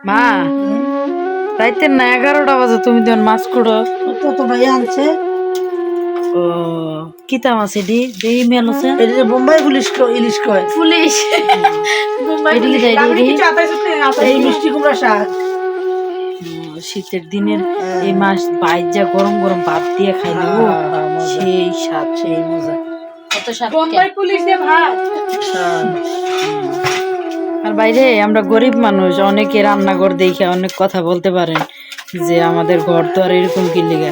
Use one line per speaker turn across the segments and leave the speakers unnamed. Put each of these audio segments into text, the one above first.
মা রাইতে না এগারোটা বাজে তুমি দেন মাছ কুড়ো।
তো তো ভাই আনছে।
ও কিতা মাছ এডি দেই মেল আছে?
এটা যে বোম্বাই পুলিশ কয় ইলিশ কয়।
পুলিশ।
এডি
এই মিষ্টি কুমড়া শাক।
শীতের দিনের এই মাছ যা গরম গরম ভাত দিয়ে খাইলে ও সেই স্বাদ
সেই মজা।
কত স্বাদ
মুম্বাই পুলিশ দিয়ে ভাত।
বাইরে আমরা গরিব মানুষ অনেকে রান্নাঘর দেখে অনেক কথা বলতে পারেন যে আমাদের ঘর তো আর এরকম কি লেগে?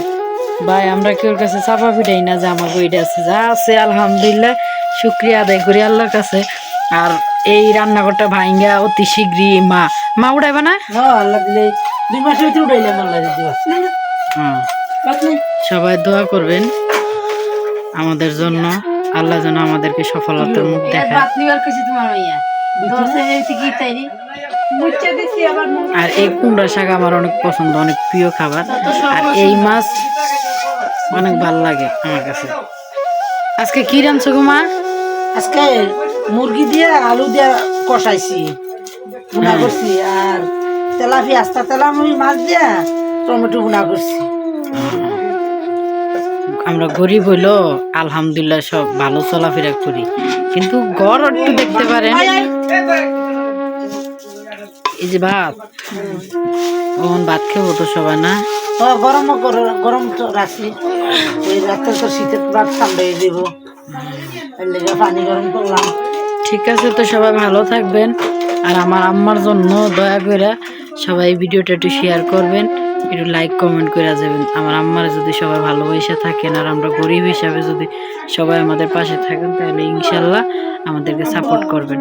ভাই আমরা কেউ কাছে চাপা পিটাই না যে আমার ওইটা আছে? যা আছে আলহামদুলিল্লাহ শুক্রিয়া আদায় করি আল্লাহর কাছে। আর এই রান্নাঘরটা ভাঙ্গা অতি শীঘ্রই মা মা উড়াইবা না?
হ্যাঁ। দুই উঠাইলাম।
সবাই দোয়া করবেন আমাদের জন্য আল্লাহ যেন আমাদেরকে সফলতার মুখ দেখায়। আর এই কুমড়া শাক আমার অনেক পছন্দ অনেক প্রিয় খাবার। আর এই মাছ অনেক ভালো লাগে আমার কাছে। আজকে কি রাঁধছো গো মা?
আজকে মুরগি দিয়ে আলু দিয়ে কষাইছি বুনা করছি। আর তেলাপি আস্তা তেলামুড়ি মাছ দিয়ে টমেটো বুনা করছি।
আমরা গরিব হইল আলহামদুলিল্লাহ সব ভালো চলাফেরা করি। কিন্তু গড় একটু দেখতে পারেন। এই যে ভাত। ভাত খেবো তো সবাই না?
ও গরম গরম তো রাখছি। ওই রাতে তো শীতের ভাত ঠান্ডা দিব। পানি গরম করলাম।
ঠিক আছে তো সবাই ভালো থাকবেন। আর আমার আম্মার জন্য দয়া করে সবাই ভিডিওটা একটু শেয়ার করবেন। একটু লাইক কমেন্ট করে যাবেন। আমার আম্মার যদি সবাই ভালোবাসা থাকেন আর আমরা গরিব হিসাবে যদি সবাই আমাদের পাশে থাকেন তাহলে ইনশাল্লাহ আমাদেরকে সাপোর্ট করবেন।